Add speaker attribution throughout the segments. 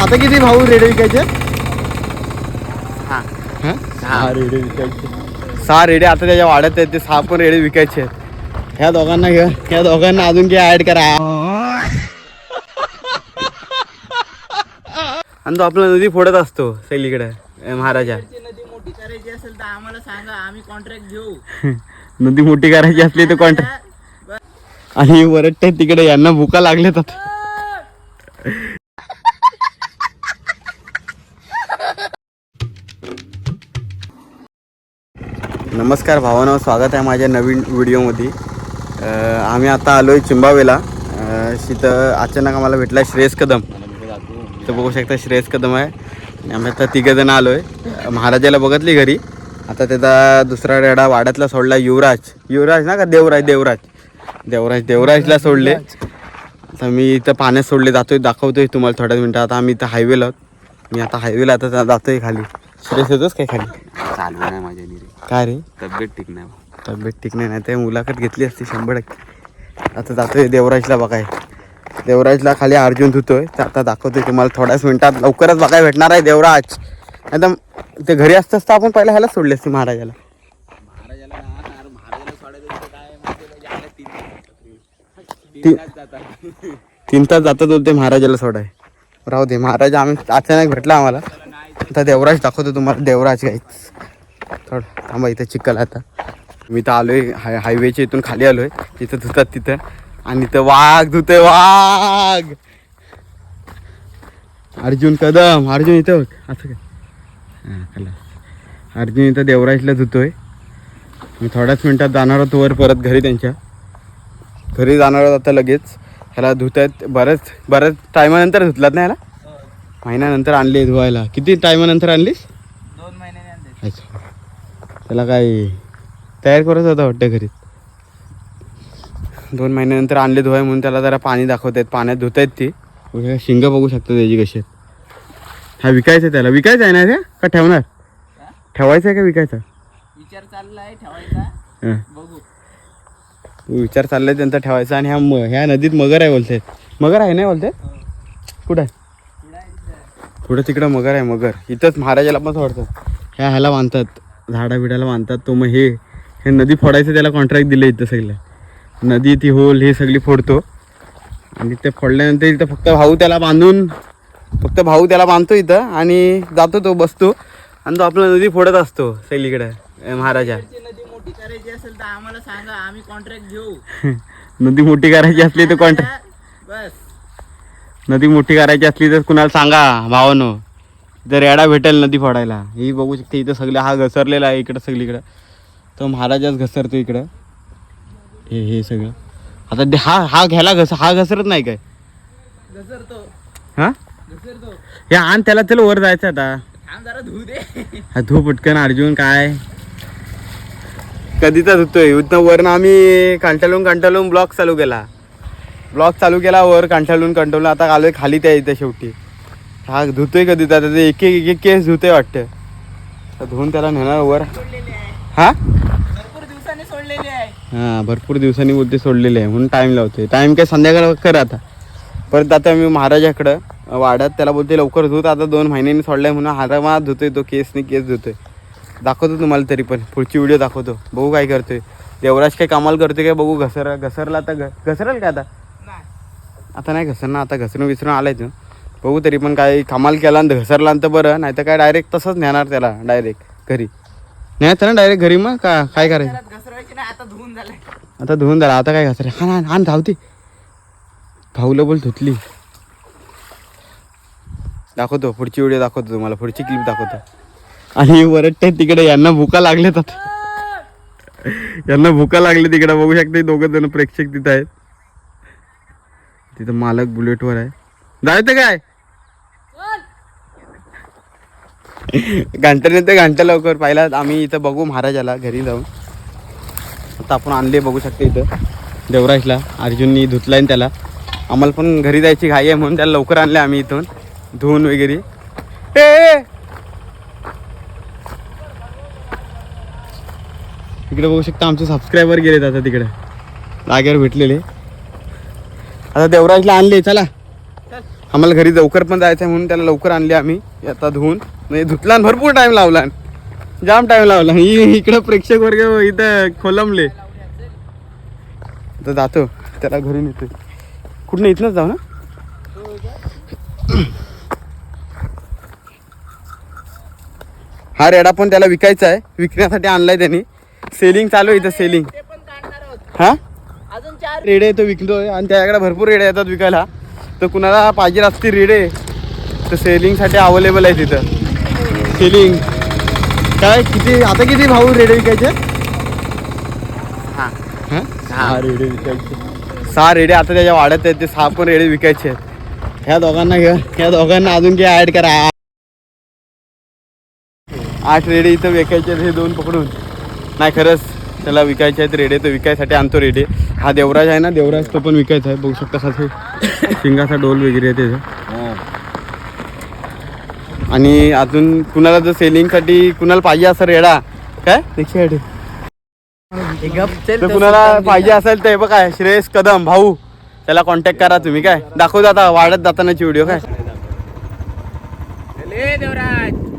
Speaker 1: आता किती भाऊ रेडे विकायचे?
Speaker 2: हा.
Speaker 1: हा? सहा रेडे विकायचे. सहा रेडे आता त्याच्या वाड्यात आहेत ते सहा पण रेडे विकायचे आहेत. ह्या दोघांना घ्या ह्या दोघांना अजून काय ऍड करा. आणि तो आपला नदी फोडत असतो सैलीकडे अं, महाराजा.
Speaker 2: नदी मोठी करायची असेल तर आम्हाला सांगा आम्ही कॉन्ट्रॅक्ट घेऊ.
Speaker 1: नदी मोठी करायची असली तर कॉन्ट्रॅक्ट आणि वरट तिकडे यांना भुका लागलेत आता. नमस्कार भावानं स्वागत आहे माझ्या नवीन व्हिडिओमध्ये. आम्ही आता आलो आहे चिंबावेला तिथं अचानक आम्हाला भेटला श्रेयस कदम. तर बघू शकता श्रेयस कदम आहे. आम्ही आता तिघंजणं आलो आहे महाराजाला बघितली घरी. आता त्याचा दुसरा रेडा वाड्यातला सोडला युवराज. युवराज ना का देवराज देवराज? देवराज देवराजला सोडले. आता मी इथं पाण्यात सोडले जातोय दाखवतोय तुम्हाला थोड्याच मिनटं आता आम्ही इथं हायवेला मी आता हायवेला आता जातोय खाली. श्रेयस येतोच काय खाली?
Speaker 2: चालू नाही माझ्या
Speaker 1: काय रे?
Speaker 2: तब्येत ठीक नाही
Speaker 1: तब्येत ठीक नाही नाही ते मुलाखत घेतली असती शंभर टक्के. आता जातोय देवराजला बघाय. देवराजला खाली अर्जुन धुतोय. तर आता दाखवतोय तुम्हाला थोड्याच मिनिटात लवकरच बघाय भेटणार आहे देवराज. एकदम ते घरी असतंच तर आपण पहिला ह्याला सोडले असते महाराजाला.
Speaker 2: तीन तास. जातात.
Speaker 1: बोलते महाराजाला सोडाय. राहू दे महाराज आम्ही अचानक भेटला आम्हाला. आता देवराज दाखवतो तुम्हाला. देवराज काय थोडं थांबा इथं चिखल आहे आता. मी तर आलोय हाय हायवेच्या इथून खाली आलोय. तिथं धुतात तिथं. आणि इथं वाघ धुतोय वाघ! अर्जुन कदम अर्जुन इथं बघ. असं काय? हां कला अर्जुन इथं देवराजला धुतोय. मी थोड्याच मिनिटात जाणार होतो वर परत घरी त्यांच्या. घरी जाणार आहोत आता लगेच. ह्याला धुत आहेत बऱ्याच बऱ्याच टायमानंतर धुतलात ना ह्याला? महिन्यानंतर आणली धुवायला. किती टायमानंतर आणलीस?
Speaker 2: दोन महिन्याने
Speaker 1: अच्छा. त्याला काय तयार करत होता वाटतं घरी? दोन महिन्यानंतर आणले धुवाय म्हणून त्याला जरा पाणी दाखवत आहेत पाण्यात धुत आहेत ती शिंग बघू शकता त्याची कशी हा विकायचं आहे त्याला. विकायचं आहे ना रे? का ठेवणार? ठेवायचं आहे का विकायचं?
Speaker 2: विचार चाललाय ठेवायचा.
Speaker 1: हां.
Speaker 2: बघू.
Speaker 1: विचार चाललाय त्यांचा ठेवायचा आणि ह्या म ह्या नदीत मगर आहे बोलते मगर आहे नाही बोलते कुठं आहे? पुढं तिकडं मगर आहे मगर. इथंच महाराजाला पण सोडतात ह्या ह्याला बांधतात. झाडा बिडाला बांधतात तो मग हे हे नदी फोडायचं त्याला कॉन्ट्रॅक्ट दिलं इथं सगळं. नदी ती होल हे सगळी फोडतो. आणि ते फोडल्यानंतर इथं फक्त भाऊ त्याला बांधून फक्त भाऊ त्याला बांधतो इथं आणि जातो तो बसतो. आणि तो आपला नदी फोडत असतो सैलीकडे महाराजा.
Speaker 2: नदी मोठी करायची असेल तर आम्हाला सांगा आम्ही कॉन्ट्रॅक्ट घेऊ.
Speaker 1: नदी मोठी करायची असली तर कॉन्ट्रॅक्ट
Speaker 2: बस.
Speaker 1: नदी मोठी करायची असली तर कुणाला सांगा भावानो. जर रेडा भेटेल नदी फोडायला. ही बघू शकते इथं सगळं हा घसरलेला आहे इकडं सगळीकडं. तो महाराजाच घसरतो इकडं. हे हे सगळं. आता ते हा हा घ्यायला घस हा घसरत नाही काय?
Speaker 2: घसरतो.
Speaker 1: हा?
Speaker 2: घसरतो.
Speaker 1: हे आण त्याला त्याला वर जायचं आता. हा धू पटकन अर्जुन काय? कधीचा धुतोय? इथनं वरनं आम्ही कंटाळून कंटाळून ब्लॉक चालू केला. ब्लॉक चालू केला वर कंटाळून कंटाळून आता आलोय खाली त्या इथं शेवटी. हा धुतोय कधी? तर ते एक एक एक केस धुतोय वाटतं. तर धुवून त्याला नेणार वर. हा? हा भरपूर दिवसांनी बोलते सोडलेले आहे. म्हणून टाईम लावतोय. टाईम काय संध्याकाळ कर आता. परत आता मी महाराजाकडं वाड्यात त्याला बोलते लवकर धुत. आता दोन महिन्यांनी सोडलाय म्हणून हारामात धुतोय तो केसनी केस धुतोय. दाखवतो तुम्हाला तरी पण. पुढची व्हिडिओ दाखवतो. बघू काय करतोय. देवराज काय कमाल करतोय काय बघू. घसर घसरला आता घसरेल काय आता?
Speaker 2: नाही.
Speaker 1: आता नाही घसरणं आता घसरून विसरून आलाय तो. बघू तरी पण काय कमाल केला आणि घसरला तर बरं नाही तर काय डायरेक्ट तसंच नेणार त्याला डायरेक्ट घरी. न्यायचं ना डायरेक्ट घरी मग? का काय करायचं?
Speaker 2: आता धुवून
Speaker 1: झाला आता काय घासरे हा हान धावते. भाऊला बोल धुतली. दाखवतो पुढची व्हिडिओ दाखवतो तुम्हाला पुढची क्लिप दाखवतो. आणि वरट तिकडे यांना भुका लागलेत आता. यांना भुका लागले तिकडे बघू शकते दोघं जण प्रेक्षक तिथं आहेत. तिथं मालक बुलेटवर आहे. जायचं काय? घंटा ते घंटा लवकर. पाहिला आम्ही इथं बघू महाराजाला घरी जाऊन. आता आपण आणले बघू शकते इथं. देवराजला अर्जुननी धुतलाय त्याला. आम्हाला पण घरी जायची घाई आहे म्हणून त्याला लवकर आणले आम्ही इथून. धुवून वगैरे. ए, ए इकडे बघू शकता आमचे सबस्क्रायबर गेलेत आता तिकडे. जागेवर भेटलेले. आता देवराजला आणले चला. आम्हाला घरी लवकर पण जायचं आहे म्हणून त्याला लवकर आणले आम्ही. आता धुवून. म्हणजे धुतला भरपूर टाइम लावला जाम टाइम लावला इकडं प्रेक्षक वर्ग इथं खोलमले. आता जातो. त्याला घरी नेतो कुठनं? इथनंच जाऊ ना? हा रेडा पण त्याला विकायचा आहे विकण्यासाठी आणलाय त्यांनी. सेलिंग चालू आहे इथं सेलिंग. हा? रेडे तो विकतोय आणि त्याच्याकडे भरपूर रेडे येतात विकायला. तर कुणाला पाहिजे असतील रेडे तर सेलिंगसाठी अवेलेबल आहे तिथं. सेलिंग. काय किती आता किती भाऊ रेडे विकायचे?
Speaker 2: हा?
Speaker 1: हा? सहा रेडे विकायचे. सहा रेडे आता त्याच्या वाढत आहेत ते सहा पण रेडे विकायचे आहेत. ह्या दोघांना घ्या ह्या दोघांना अजून काही ऍड करा. आठ रेडे इथं विकायचे हे दोन पकडून. नाही खरंच त्याला विकायचे आहेत रेडे तो विकायसाठी आणतो रेडे. हा देवराज आहे ना देवराज तो पण विकायचा आहे बघू शकता कसा शिंगाचा डोल वगैरे आहे त्याचा. आणि अजून कुणाला जर सेलिंगसाठी कुणाला पाहिजे असं रेडा? काय? तर कुणाला पाहिजे असेल तर बघा श्रेयस कदम भाऊ. त्याला कॉन्टॅक्ट करा तुम्ही काय? दाखवत आता वाढत जातानाची व्हिडिओ काय?
Speaker 2: ले देवराज.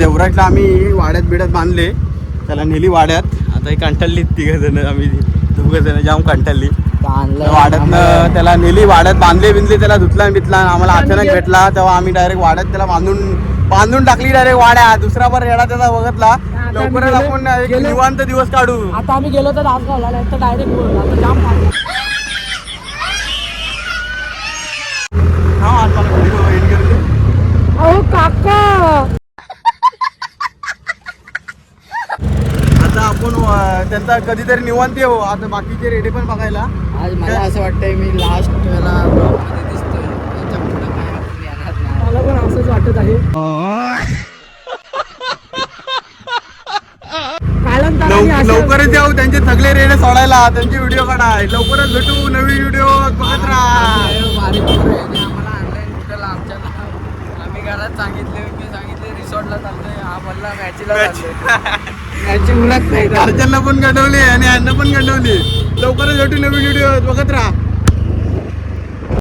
Speaker 1: आता देवराजला आम्ही वाड्यात बिड्यात बांधले. त्याला नेली वाड्यात. आता एक कंटाळली तिघ जण. आम्ही दोघ जण जाम कंटाळली. वाड्यातनं त्याला नेली वाड्यात. बांधले बिंधले त्याला धुतला बितला. आम्हाला अचानक भेटला. तेव्हा आम्ही डायरेक्ट वाड्यात त्याला बांधून बांधून टाकली डायरेक्ट वाड्या. दुसरा बार रेडा त्याचा बघतला. लवकरच आपण एक निवांत दिवस काढू.
Speaker 3: आता आम्ही गेलो तर डायरेक्ट जाम पाणी.
Speaker 1: हा आज मला video edit करून दे.
Speaker 3: अहो काका
Speaker 1: आता आपण त्यांचा कधीतरी निवांत येऊ आता बाकीचे रेडे पण बघायला.
Speaker 2: आज मला असं वाटतंय मी लास्ट वेळेला दिसतोय.
Speaker 3: मला पण असंच वाटत आहे.
Speaker 1: लवकरच जाऊ त्यांचे सगळे रेडे सोडायला. त्यांचे व्हिडिओ काढाय लवकरच भेटू. नवीन व्हिडिओ बघत राहा.
Speaker 2: आम्ही घरात सांगितले मी सांगितले रिसॉर्टला चालतोय. हा बोलला मॅचीला चालतोय. मॅची उलट नाही
Speaker 1: घरच्यांना पण गंडवली आणि यांना पण गंडवली. लवकरच भेटू नवीन व्हिडिओ बघत राहा.